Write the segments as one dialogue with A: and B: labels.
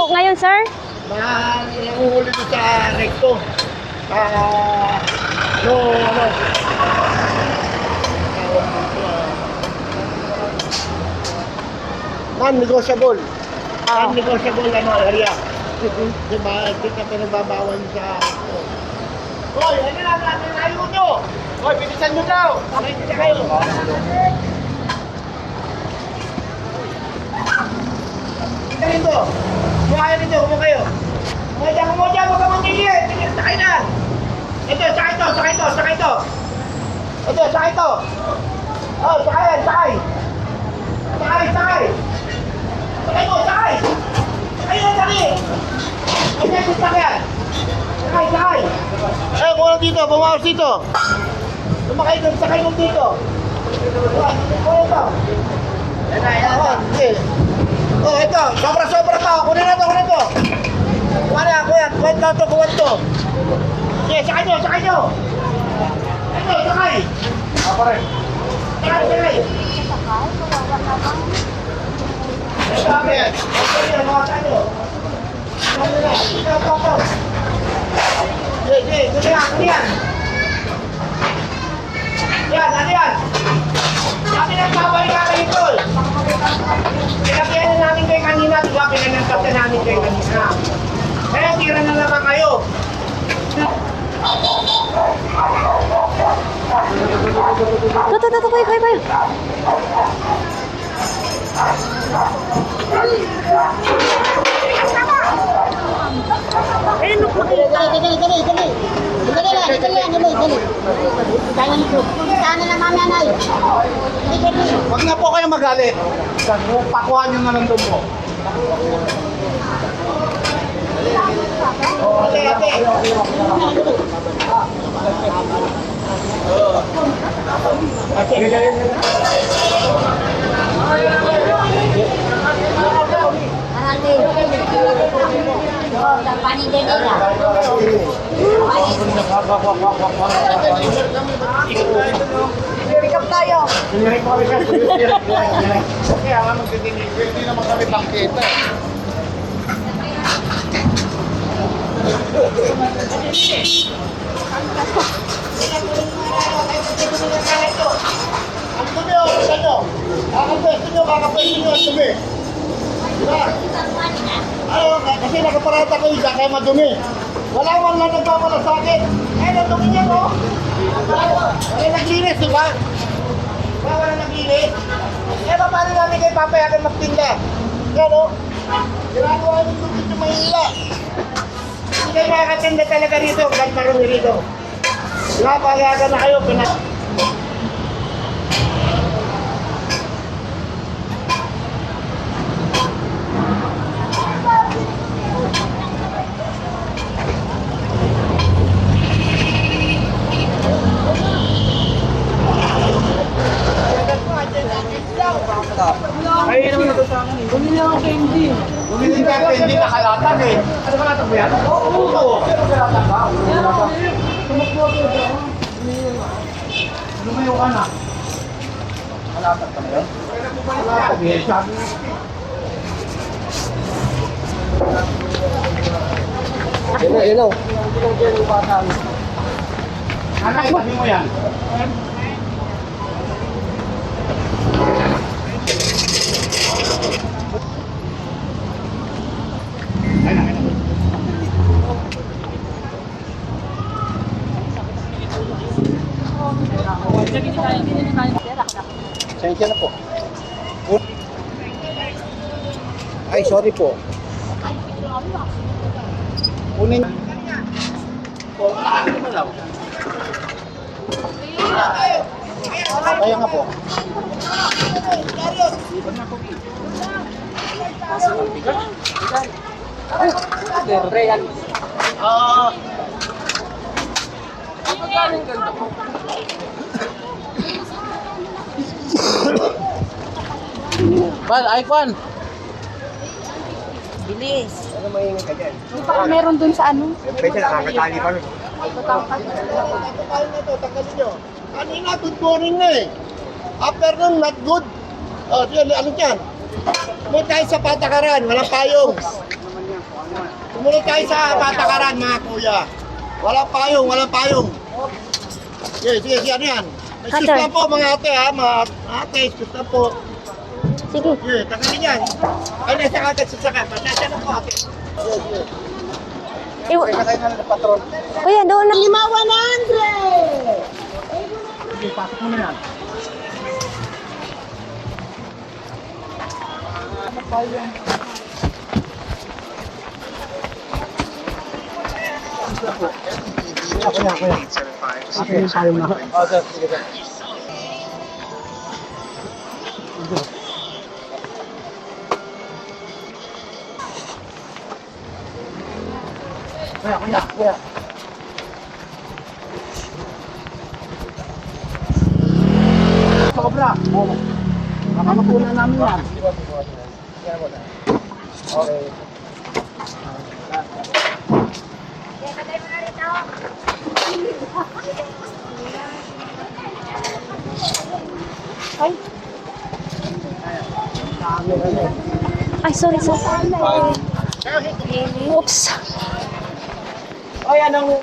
A: po ngayon, sir?
B: na nanguhuli ko sa recto. Ah, no, ano. Non-negotiable.
A: Ah.
B: Non-negotiable ano, area. Di ba? Di ka pinagbabawal sa... Hoy, ano na natin ayaw nyo? Hoy, bilisan nyo daw! Nakikita kayo. Tingnan mo. Kumaya nito, kumo kayo. Kumaya dyan, kumaya dyan, huwag ka manggigil. Tingnan, sakay na. Ito, sakay to, sakay to, sakay to. Ito, sakay to. Oh, sakay yan, sakay. Sakay, sakay. Sakay mo, sakay. Sakay yan, sakay. Ito, sakay yan. Sakay, sakay. Eh, kung ano dito, bumawas dito. Sumakay doon, sakay mo dito. Kuha ito. Yan na, yan na. Oh, ito. Sobra-sobra to. Kunin na to, kunin to. Kuha na, kuya. Kuha na to, kuha to. Sige, sakay nyo, sakay nyo. Ito, sakay. Ako rin. Sakay, sakay. Ito, sakay. Ito, yan, mga tayo. Sakay na. Ito, ito, ito. Sige, sige. Kunin yan, kunin. Yan, na namin kayo kanina. Eh, tira na naman kayo.
A: Ito, ito, ito, kuya, kuya, kuya. Ayun, look,
C: Dali, dali, dali, dali. Dali lang, dali dali, dali. Kaya nito. Sana na anay. Dali, dali.
B: Huwag na po kayo magalit. Pakuha nyo na lang doon po. Ate, ate.
C: Arate. Sa panig nila.
A: pick up tayo.
B: Kaya nga magdidinigil, hindi naman kami pangkita. Ang dumi o, kita nyo. Kakapwesto nyo, kakapwesto nyo, ang dumi. Diba? Ayaw, kasi nakaparata ko isa, kaya madumi. Wala man lang nagpapala sa akin. Eh, ang dumi niya, no? Wala naglinis, di ba? Diba, wala naglinis? Eh, pa- paano namin kayo papayagan magtinda? Yan, o. Ginagawa yung tubig yung mahila. Hindi kayo makakatinda talaga rito, kahit marumi rito. Papayagan na kayo, pinag... Ay, naman ito sa akin. Bumili ako candy. Bumili ka candy na kalatan eh. Ano kalatan mo yan? Oo. Kalatan ba? Ano mo yung anak? Kalatan ka na yun? Kalatan eh. Sabi Hello, hello. Anak, itabi mo yan. Sensya na po. Ay, sorry po. Kunin. Kaya nga po. Ah, Pan, iPhone.
A: Bilis.
B: Ano maingay ka dyan?
A: Baka meron dun sa ano?
B: Pwede nakakatali pa rin. Tanggalin na to, tanggalin nyo. Kanina, good morning na eh. Afternoon, not good. Oh, sige, ano dyan? May tayo sa patakaran, walang payong. Sumunod tayo sa patakaran mga kuya. Walang payong, walang payong. Sige, sige, sige, ano yan? Excuse
A: Cutter.
B: lang po mga ate ha, mga ate, excuse lang po.
A: Sige.
B: Sige, tanggalin yan. Ay, nasa agad sa saka. Pasensya na po ate. Sige, sige.
A: Iw
B: Sakay na ng patron.
A: Kuya, doon na.
C: Lima 100!
B: Sige, pasok mo na yan. Kuya, kuya. Ate, payong na. Oh, sir, sige, sir. Kuya, kuya, kuya. Sobra. Makakapunan namin yan. Okay.
A: Ay. Ay, sorry, sorry. Oops.
B: Ay, anong...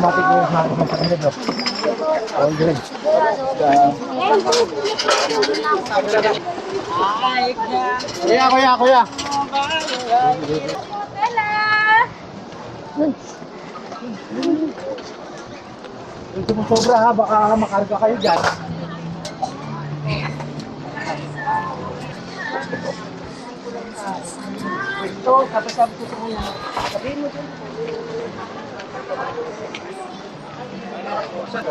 B: Matik mo yung harap ng pagkakit, good. Kuya, kuya, kuya. Ito mo sobra ha, baka makarga kayo dyan. Ito, kapasabi ko sa kanya. Sabihin mo dyan. Dito,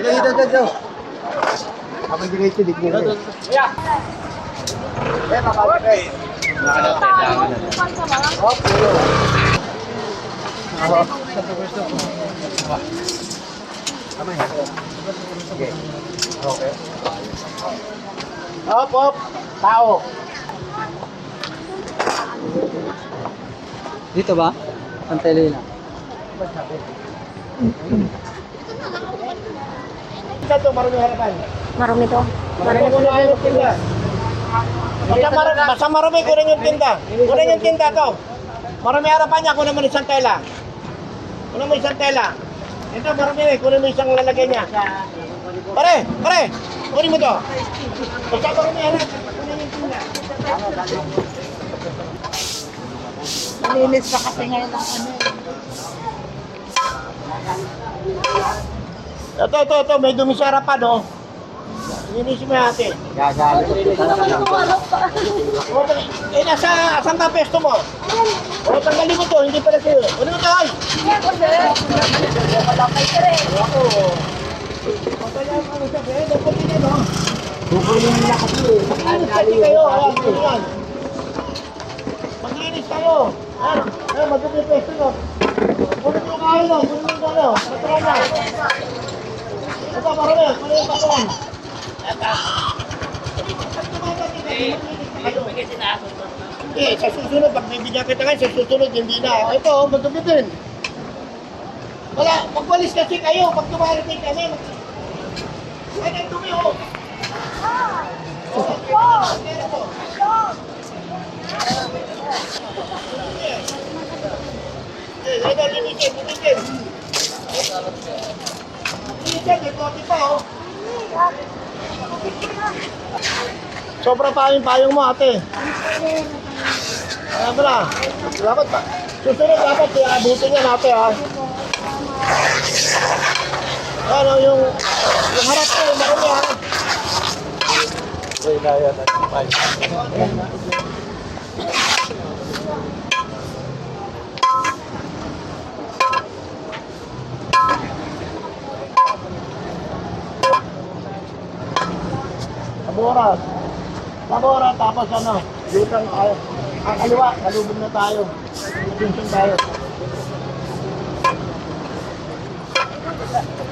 B: dito, dito. Habang diretso, dito, dito. Kuya! Eh, makakagay. Okay. Hop, hop. Tao.
D: Dito ba? Pantay lang.
B: Ito, marami harapan.
A: Marami to.
B: Marami ko na yung tinda. Basta marami, basta marami, kunin yung tinda. Kunin yung tinda to. Marami harapan niya, kunin mo isang tela. Kunin mo isang tela. Ito, marami eh, kunin mo isang lalagay niya. Pare, pare, kunin mo to. Basta marami harapan, kunin yung tinda.
C: Linis pa kasi ngayon ang ano eh.
B: Ito, ito, ito, may dumi sa harapan, oh. Linisin mo yung ate. O, Eh, nasa, asan ka pesto mo? O, tanggalin mo to, hindi pala sa'yo. Kunin mo to, ay! Ako. Pataya mo ano siya, eh, dapat din yan, oh. Kukunin nila kasi, eh. Kayo, ayan, ganyan. Maglinis kayo. Ayan, ayan, yung pesto nyo. Kunin mo kayo, no, kunin mo kayo. Patron na. Ito, marami, kunin yung patron. Hindi, sa susunod, pag bibigyan kita ngayon, sa susunod, hindi na. Ito, oh, madumi din. Wala, magwalis kasi kayo, pag tumarating kami. mag- Ay, ang dumi, oh. Eh, ito, linisin, linisin. Linisin, may kote pa, oh. Sobra pa yung payong mo, ate. Ayan mo na. Dapat pa. Susunod dapat, abutin yan ate, ha. Ano, yung, yung harap ko, marami, ha. Sabora. Sabora, tapos ano, dito ang tayo. Ang kaliwa, kalubog na tayo. Attention tayo.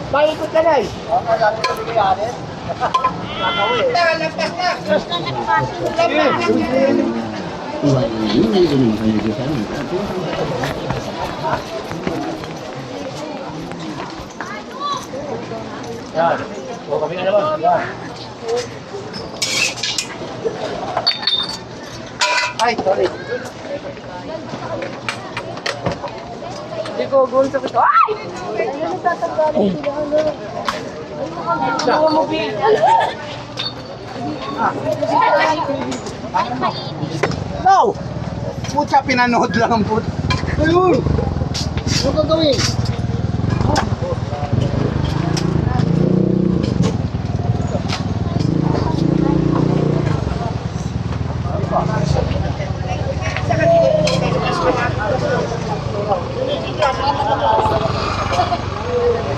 B: Bakit ko ka na eh? Tara, lampas na. Yan. O, kami na naman. Yan. Ay, sorry.
A: Hindi ko, goal sa ito. Ay!
B: No! Pucha, pinanood lang ang put. Ayun! Ano gagawin?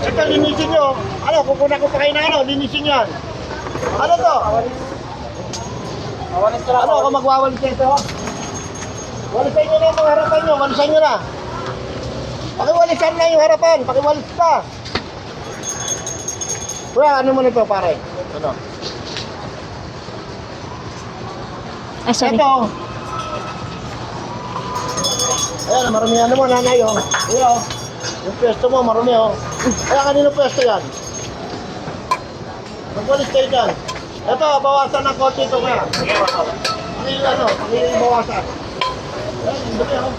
B: Ito, linisin nyo. Ano, kukunan ko pa kayo na ano, linisin yan. Ano to? Ano, ako magwawalis na ito? Walisan nyo na yung mga harapan nyo, walisan nyo na. Pakiwalisan na yung harapan, pakiwalis ka. Kuya, ano mo nito pare? Ano?
A: Ay, sorry.
B: Ito. Ayan, maramihan naman, nanay, oh. Kuya, oh. Yung pwesto mo, marumi, oh. Kaya kanino pwesto yan? Magwalis kayo dyan. Ito, bawasan ng konti ito kaya. Pangili, ano, pangili bawasan. Ayan, dumi, oh.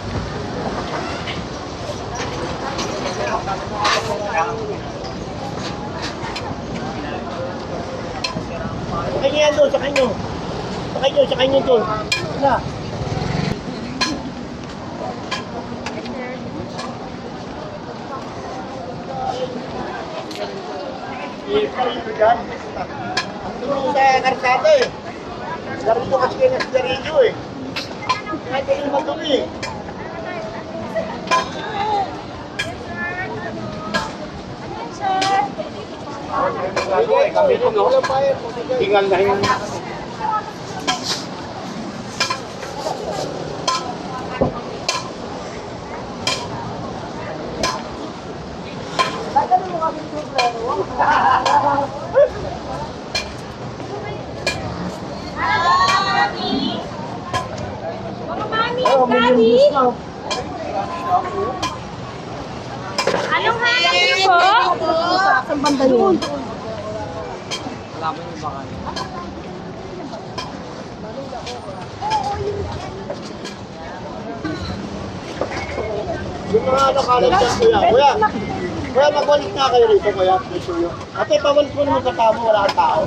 B: Sakay niyo yan doon, sakay niyo. Sakay niyo, sakay niyo doon. Na. Ang tulong sa karsada eh. Garito kasi kayo ng sigarilyo eh. Kahit kayo madumi eh. Tingal na yun. Oh, million views na.
A: Anong hanap niyo po?
C: Saan banda yun?
B: Yung mga ano kalat dyan, kuya. Kuya, kuya, magbalik na kayo rito, kuya. Ate, pabalik mo naman sa tamo, wala kang tao.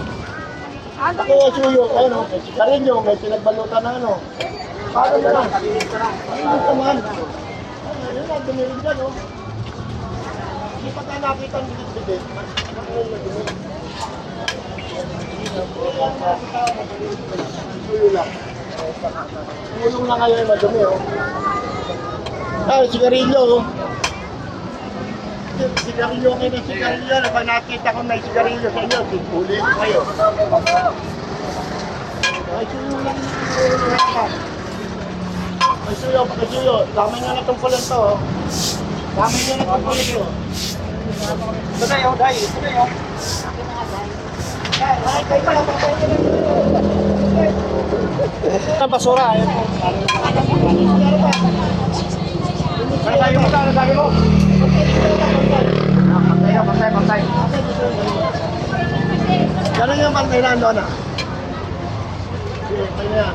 B: Ate, yung suyo, ayun, oh, may sigarilyo, may pinagbalutan na ano. Paano na lang? Ayun naman. Ayun na, dumi rin dyan, oh. Hindi pa tayo nakita ng bibig-bibig. Ayun na, dumi. Suyo lang. Tumulong lang kayo, eh, madumi, oh. Ay, sigarilyo. oh. Sigarilyo kayo ng sigarilyo. Ano, Pag nakita ko may sigarilyo sa inyo, huli ko kayo. Ay, suyo lang. Ay, suyo, pakisuyo. Dami nyo na itong pulan to. oh. Dami nyo na itong pulan to. Ito na yun, dahil. Ito na yun. Ay, ay, kayo pala, patay ka na. Ang basura. Ano tayo mo? Ano tayo mo? Pantay, pantay, pantay. Ganun yung pantay na na. Sige, pantay na yan.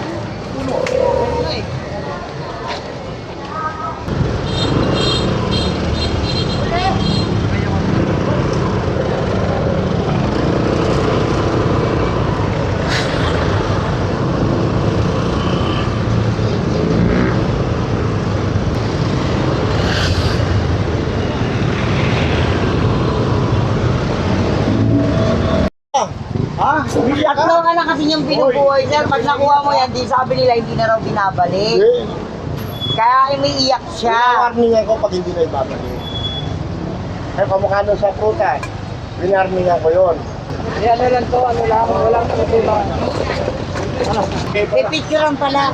B: Ha? Umiyak ka?
C: Tatlo nga na kasi yung binubuhay sir. Pag nakuha mo yan, di sabi nila hindi na raw binabalik.
B: Hindi.
C: Kaya umiiyak siya.
B: Winawarning ako pag hindi na ibabalik. Kaya kamukha nun sa prutas. Winarning ako yun.
D: Yan na lang to, ano lang, walang ano
C: Pipicturean pala.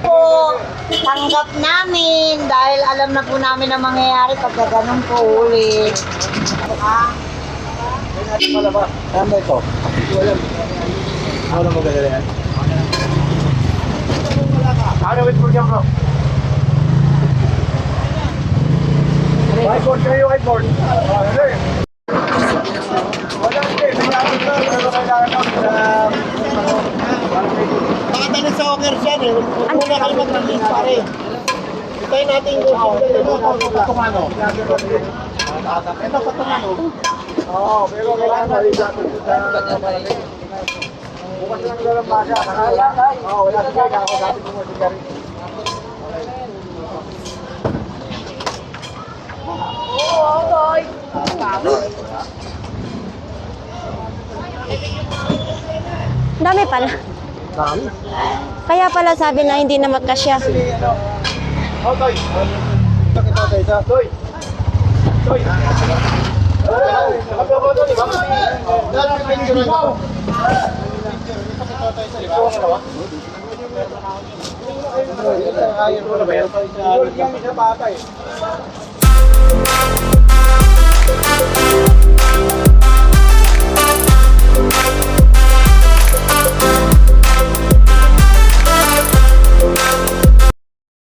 C: Po, tanggap namin dahil alam na po namin ang mangyayari pagka ganun po ulit. Ha?
D: Tama ito. Ano mo gagawin yan? Ano wait for bro? Whiteboard kayo, whiteboard. Oh, sir. Wala, sir. Kailangan ko, pero kailangan ko sa... Sa okers yan eh. Muna kayo mag-release pare. Hintayin natin yung gusto. Ito, patungan o. Ito, patungan o. Oo, pero kailangan maliit natin sa... Bukas lang daw ng basa. Oo, wala sige. Kakakasapin mo si Gary.
A: Dami pala.
D: Dami.
A: Kaya pala sabi na hindi na magkasya.
D: Oh, Toy. Ito kita, Toy. Ito. Toy. Toy. Ako ba ito, di ba? Dahil ang picture ito. Ayun ko ba. Thank you.